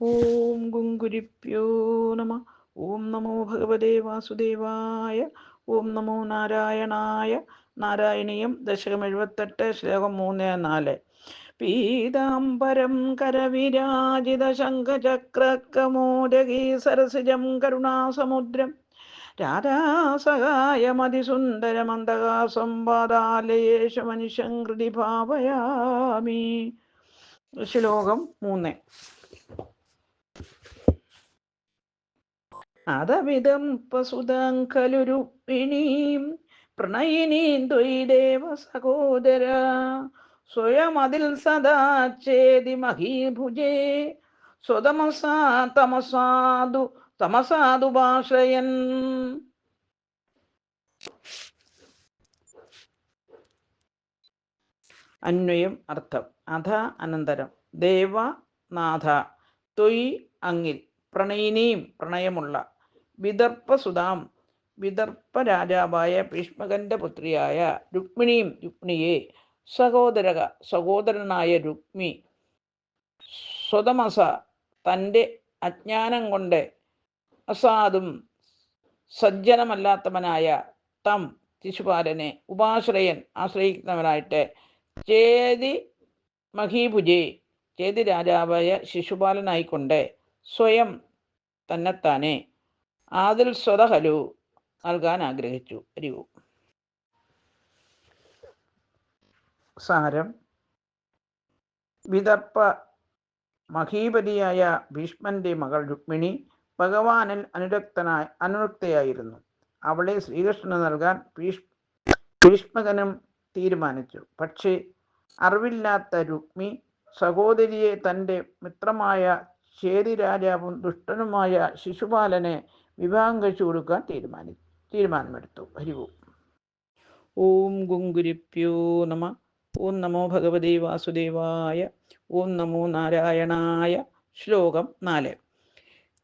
ഓം ഗുങ്കുരിപ്യോ നമ. ഓം നമോ ഭഗവതേ വാസുദേവായ. ഓം നമോ നാരായണായ. നാരായണീയം ദശകം എഴുപത്തെട്ട് ശ്ലോകം മൂന്ന് നാല്. പീതാംബരം കരവിരാജിത ശംഖചക്രകമോദകീ സരസിജം കരുണാസമുദ്രം. രാധാസഹായമതിസുന്ദരമന്ദകാസം പാതാലയേശ മനുഷ്യം കൃതി ഭാവയാമി ശ്ലോകം മൂന്ന്. അതവിധം പസുതാം ഖലുരു വിണീം പ്രണയിനീം ത്വയിദേവ സഹോദര. സ്വയമതിൽ സദാ ചേതി മഹീഭുജേ. സ്വതമസാ തമസാദു തമസാദു ഭാഷയൻ. അന്വയം അർത്ഥം. അധ അനന്തരം. ദേവ നാഥ. തൊയ് അങ്ങിൽ. പ്രണയിനിയും പ്രണയമുള്ള. വിദർപ്പസുതാം. വിദർപ്പ രാജാവായ ഭീഷ്മകന്റെ പുത്രിയായ രുക്മിണിയും രുക്മിണിയെ സഹോദരക സഹോദരനായ രുക്മി സ്വതമസ തന്റെ അജ്ഞാനം കൊണ്ട് അസാധും സജ്ജനമല്ലാത്തവനായ തം ശിശുപാലനെ ഉപാശ്രയൻ ആശ്രയിക്കുന്നവനായിട്ട് ചേതി മഹീഭുജെ ചേതി രാജാവായ ശിശുപാലനായിക്കൊണ്ട് സ്വയം തന്നെത്താനെ. ആദിൽ സ്വതഹലു നൽകാൻ ആഗ്രഹിച്ചു. അരിവു സാരം. വിദർപ്പ മഹീപതിയായ ഭീഷ്മന്റെ മകൾ രുക്മിണി ഭഗവാനിൽ അനുരക്തനായ അനുരക്തയായിരുന്നു. അവളെ ശ്രീകൃഷ്ണന് നൽകാൻ ഭീഷ് ഭീഷ്മകനും തീരുമാനിച്ചു. പക്ഷേ അറിവില്ലാത്ത രുക്മി സഹോദരിയെ തന്റെ മിത്രമായ ചേരി രാജാവും ദുഷ്ടനുമായ ശിശുപാലനെ വിവാഹം കഴിച്ചു കൊടുക്കാൻ തീരുമാനി തീരുമാനമെടുത്തു. ഹരിവു. ഓം ഗുങ്കുരിപ്യോ നമ. ഓം നമോ ഭഗവതി വാസുദേവായ. ഓം നമോ നാരായണായ. ശ്ലോകം നാല്.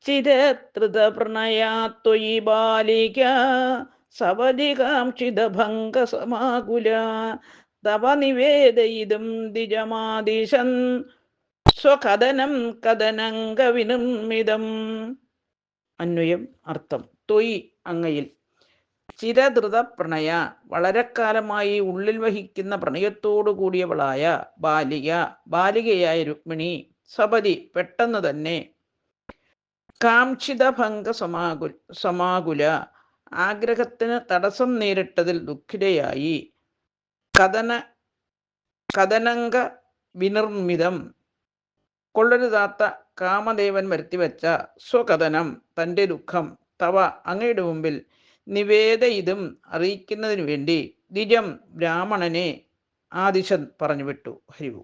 ചിരത്രിതപ്രണയാത്വയി ബാലിക. സവധികാംക്ഷിതഭംഗസമാകുല തവ നിവേദയിതും ദിജമാദിശൻ സ്വകഥനം കഥനങ്കവിനിർമ്മിതം അന്വയം അർത്ഥം. തൊയ് അങ്ങയിൽ. ചിരധൃത പ്രണയ. വളരെക്കാലമായി ഉള്ളിൽ വഹിക്കുന്ന പ്രണയത്തോടു കൂടിയവളായ ബാലിക. ബാലികയായ രുക്മിണി. സപതി പെട്ടെന്ന് തന്നെ കാംക്ഷിത ഭംഗ സമാകുൽ സമാകുല. ആഗ്രഹത്തിന് തടസ്സം നേരിട്ടതിൽ ദുഃഖിതയായി. കഥന കഥനങ്ക വിനിർമ്മിതം. കൊള്ളരുതാത്ത കാമദേവൻ വരുത്തിവെച്ച സ്വകഥനം തന്റെ ദുഃഖം തവ അങ്ങയുടെ മുമ്പിൽ നിവേദ ഇതും അറിയിക്കുന്നതിനു വേണ്ടി ദ്വിജം ബ്രാഹ്മണനെ ആദിശൻ പറഞ്ഞു വിട്ടു ഹരിവു.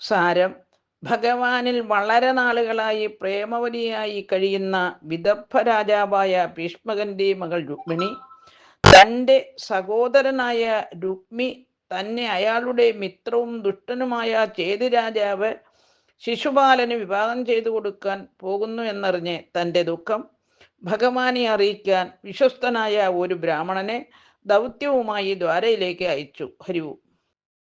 സാരം ഭഗവാനിൽ വളരെ നാളുകളായി പ്രേമവതിയായി കഴിയുന്ന വിദർഭ രാജാവായ ഭീഷ്മകന്റെ മകൾ രുക്മിണി തന്റെ സഹോദരനായ രുക്മി തന്നെ അയാളുടെ മിത്രവും ദുഷ്ടനുമായ ചേതു രാജാവ് ശിശുപാലന് വിവാഹം ചെയ്തു കൊടുക്കാൻ പോകുന്നു എന്നറിഞ്ഞ് തന്റെ ദുഃഖം ഭഗവാനെ അറിയിക്കാൻ വിശ്വസ്തനായ ഒരു ബ്രാഹ്മണനെ ദൗത്യവുമായി ദ്വാരയിലേക്ക് അയച്ചു. ഹരിവു.